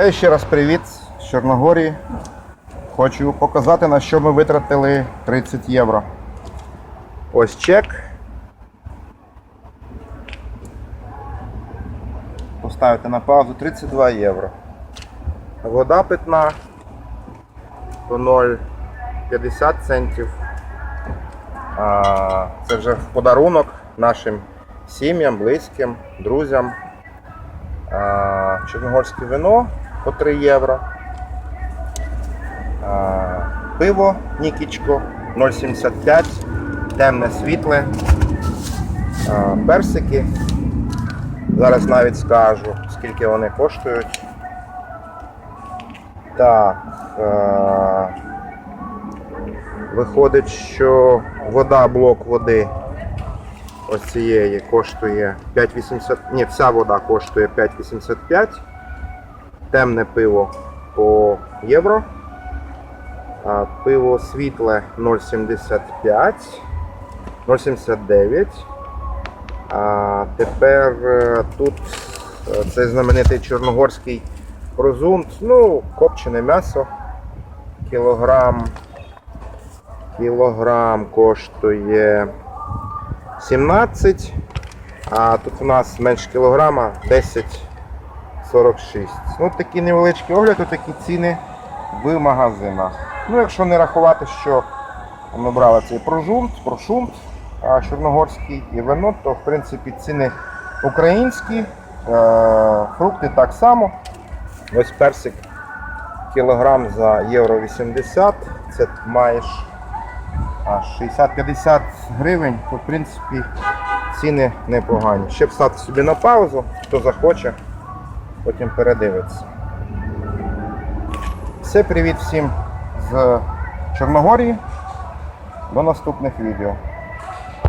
Е, Ще раз привіт з Чорногорії. Хочу показати, на що ми витратили 30 євро. Ось чек. Поставити на паузу 32 євро. Вода питна по 0,50 центів. А, Це вже в подарунок нашим сім'ям, близьким, друзям. А, Чорногорське вино по 3 євро. Пиво Нікічко 0,75, темне світле, персики. Зараз навіть скажу, скільки вони коштують. Так. е, Виходить, що вода, блок води ось цієї коштує 5,80. Ні, вся вода коштує 5,85. Темне пиво по євро. Пиво світле 0,75. 0,79. А тепер е, тут е, цей знаменитий чорногорський прозунт. Ну, копчене м'ясо. Кілограм. Кілограм коштує 17, а тут у нас менше кілограма 10,46. Ну, такий невеличкий огляд, такі ціни в магазинах. Ну, якщо не рахувати, що ми брали цей прожунт, прошунт чорногорський і вино, то в принципі ціни українські, е, фрукти так само. Ось персик кілограм за євро 80, це маєш 60-50 гривень, то в принципі ціни непогані. Ще встати собі на паузу, хто захоче, потім передивиться. Все, привіт всім з Чорногорії. До наступних відео.